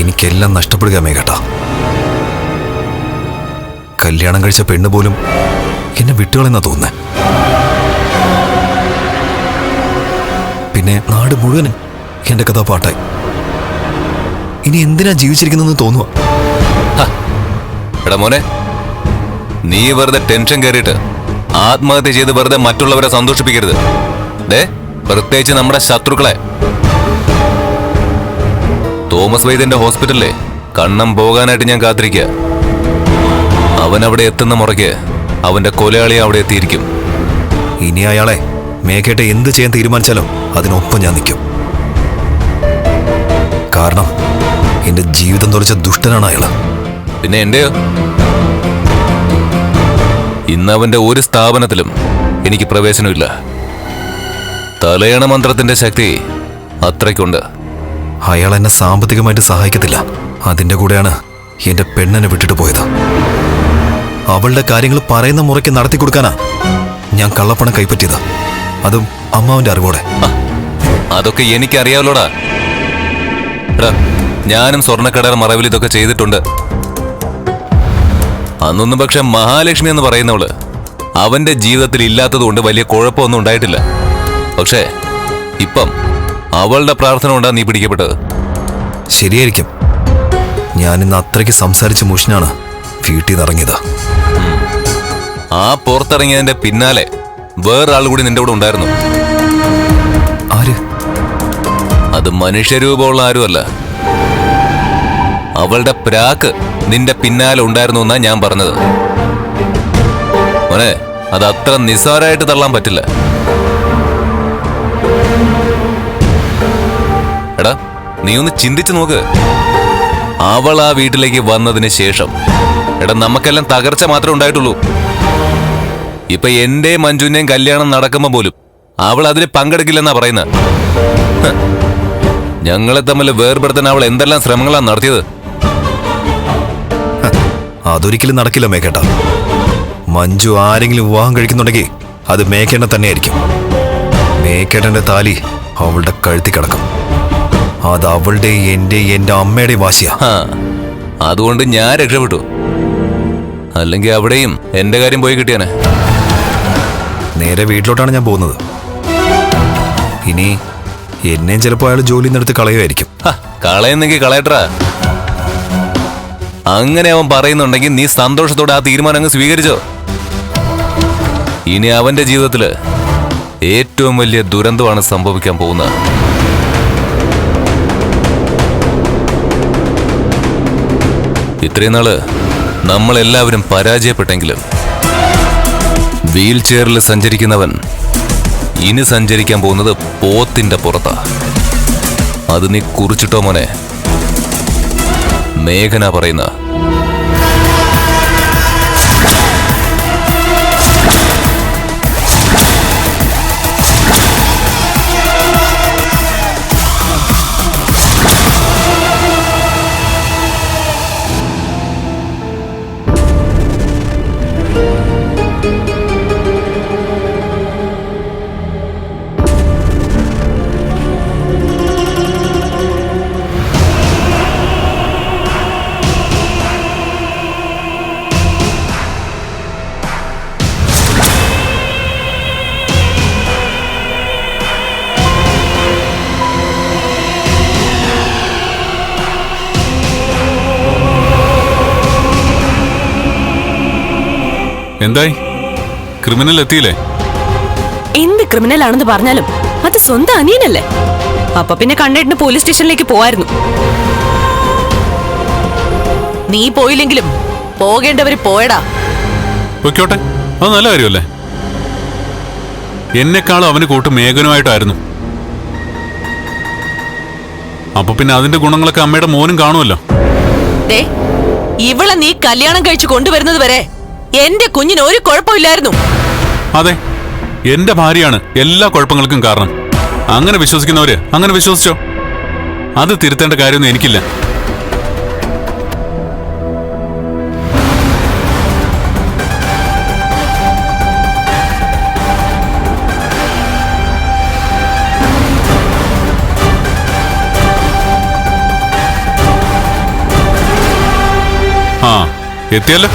എനിക്കെല്ലാം നഷ്ടപ്പെടുക മേഘട്ട. കല്യാണം കഴിച്ച പെണ്ണ് പോലും എന്നെ വിട്ടുകളെന്നാ തോന്നുന്നേ. പിന്നെ നാട് മുഴുവൻ എന്റെ കഥ പാട്ടായി. ഇനി എന്തിനാ ജീവിച്ചിരിക്കുന്നതെന്ന് തോന്നുക എടാ മോനെ നീ വെറുതെ ടെൻഷൻ കയറിയിട്ട് ആത്മഹത്യ ചെയ്ത് വെറുതെ മറ്റുള്ളവരെ സന്തോഷിപ്പിക്കരുത്. ദേ പ്രത്യേകിച്ച് നമ്മുടെ ശത്രുക്കളെ തോമസ് വൈദ്യന്റെ ഹോസ്പിറ്റലിലെ കണ്ണം പോകാനായിട്ട് ഞാൻ കാത്തിരിക്കുക അവൻ അവിടെ എത്തുന്ന മുറയ്ക്ക് അവന്റെ കൊലയാളി അവിടെ എത്തിയിരിക്കും. ഇനി അയാളെ മേഘട്ടെ എന്ത് ചെയ്യാൻ തീരുമാനിച്ചാലോ അതിനൊപ്പം ഞാൻ നിൽക്കും. കാരണം എന്റെ ജീവിതം തുറച്ച ദുഷ്ടനാണ് അയാൾ പിന്നെ എന്റെയോ? ഇന്ന് അവന്റെ ഒരു സ്ഥാപനത്തിലും എനിക്ക് പ്രവേശനമില്ല. തലയണ മന്ത്രത്തിന്റെ ശക്തി അത്രയ്ക്കുണ്ട്. അയാൾ എന്നെ സാമ്പത്തികമായിട്ട് സഹായിക്കത്തില്ല. അതിന്റെ കൂടെയാണ് എന്റെ പെണ്ണനെ വിട്ടിട്ട് പോയത്. അവളുടെ കാര്യങ്ങൾ പറയുന്ന മുറയ്ക്ക് നടത്തി കൊടുക്കാനാ ഞാൻ കള്ളപ്പണം കൈപ്പറ്റിയത്. അതും അമ്മാവന്റെ അറിവോടെ. അതൊക്കെ എനിക്കറിയാവല്ലോടാ ഞാനും സ്വർണക്കടയുടെ മറവിൽ ഇതൊക്കെ ചെയ്തിട്ടുണ്ട്. അന്നൊന്നും പക്ഷെ മഹാലക്ഷ്മി എന്ന് പറയുന്നവൾ അവന്റെ ജീവിതത്തിൽ ഇല്ലാത്തതുകൊണ്ട് വലിയ കുഴപ്പമൊന്നും ഉണ്ടായിട്ടില്ല. പക്ഷേ ഇപ്പം അവളുടെ പ്രാർത്ഥന കൊണ്ടാ നീ പിടിക്കപ്പെട്ടത്. ശരിയായിരിക്കും. ഞാൻ ഇന്ന് അത്രയ്ക്ക് സംസാരിച്ച് മുഷിനാണ് വീട്ടിൽ നിന്ന് ഇറങ്ങിയത്. ആ പുറത്തിറങ്ങിയതിന്റെ പിന്നാലെ വേറൊരാൾ കൂടി നിന്റെ കൂടെ ഉണ്ടായിരുന്നു. ആര്? അത് മനുഷ്യരൂപമുള്ള ആരുമല്ല. അവളുടെ പ്രാക്ക് നിന്റെ പിന്നാലെ ഉണ്ടായിരുന്നു എന്നാ ഞാൻ പറഞ്ഞത്. മോനെ അത് അത്ര നിസ്സാരമായിട്ട് തള്ളാൻ പറ്റില്ല. നീ ഒന്ന് ചിന്തിച്ചു നോക്ക്. അവൾ ആ വീട്ടിലേക്ക് വന്നതിന് ശേഷം എടാ നമുക്കെല്ലാം തകർച്ച മാത്രമേ ഉണ്ടായിട്ടുള്ളൂ. ഇപ്പൊ എന്റെ മഞ്ജുവിന്റെയും കല്യാണം നടക്കുമ്പോ പോലും അവൾ അതിൽ പങ്കെടുക്കില്ലെന്നാ പറയുന്നത് ഞങ്ങളെ തമ്മിൽ വേർപെടുത്താൻ അവൾ എന്തെല്ലാം ശ്രമങ്ങളാണ് നടത്തിയത്? അതൊരിക്കലും നടക്കില്ല മേക്കേട്ട മഞ്ജു ആരെങ്കിലും വിവാഹം കഴിക്കുന്നുണ്ടെങ്കിൽ അത് മേക്കേണ്ട തന്നെയായിരിക്കും. മേക്കേട്ടന്റെ താലി അവളുടെ കഴുത്തി കിടക്കും. അത് അവളുടെ എന്റെ എന്റെ അമ്മയുടെ വാശിയാ. ആ, അതുകൊണ്ട് ഞാൻ രക്ഷപ്പെട്ടു. അല്ലെങ്കിൽ അവിടെയും എന്റെ കാര്യം പോയി കിട്ടിയാനെ. നേരെ വീട്ടിലോട്ടാണ് ഞാൻ പോകുന്നത്. ഇനി എന്നെയും ചിലപ്പോൾ അയാൾ ജോലിയിൽ നിന്നെടുത്ത് കളയുമായിരിക്കും. ഹ, കളയുന്നെങ്കിൽ കളയട്ടാ അങ്ങനെ അവൻ പറയുന്നുണ്ടെങ്കിൽ നീ സന്തോഷത്തോടെ ആ തീരുമാനം അങ്ങ് സ്വീകരിച്ചോ. ഇനി അവന്റെ ജീവിതത്തിൽ ഏറ്റവും വലിയ ദുരന്തമാണ് സംഭവിക്കാൻ പോകുന്നത്. ഇത്രയും നാൾ നമ്മളെല്ലാവരും പരാജയപ്പെട്ടെങ്കിലും വീൽ ചെയറിൽ സഞ്ചരിക്കുന്നവൻ ഇനി സഞ്ചരിക്കാൻ പോകുന്നത് പോത്തിന്റെ പുറത്താ. അത് നീ കുറിച്ചിട്ടോ മോനെ? മേഘന പറയുന്ന എന്തായി? ക്രിമിനൽ എത്തിയില്ലേ എന്ത് ക്രിമിനൽ ആണെന്ന് പറഞ്ഞാലും അത് സ്വന്തം അനിയനല്ലേ? അപ്പൊ പിന്നെ കണ്ണേട്ടിന് പോലീസ് സ്റ്റേഷനിലേക്ക് പോവായിരുന്നു. നീ പോയില്ലെങ്കിലും പോകേണ്ടവര് പോയടാ. പൊയ്ക്കോട്ടെ. അത് നല്ല കാര്യമല്ലേ? എന്നെക്കാളും അവന് കൂട്ട് മേഘനുമായിട്ടായിരുന്നു. അപ്പൊ പിന്നെ അതിന്റെ ഗുണങ്ങളൊക്കെ അമ്മയുടെ മോനും കാണുമല്ലോ? ദേ ഇവളെ നീ കല്യാണം കഴിച്ചു കൊണ്ടുവരുന്നത് വരെ എന്റെ കുഞ്ഞിന് ഒരു കുഴപ്പമില്ലായിരുന്നു. അതെ എന്റെ ഭാര്യയാണ് എല്ലാ കുഴപ്പങ്ങൾക്കും കാരണം. അങ്ങനെ വിശ്വസിക്കുന്നവര് അങ്ങനെ വിശ്വസിച്ചോ? അത് തിരുത്തേണ്ട കാര്യമൊന്നും എനിക്കില്ല. ആ എത്തിയല്ലോ.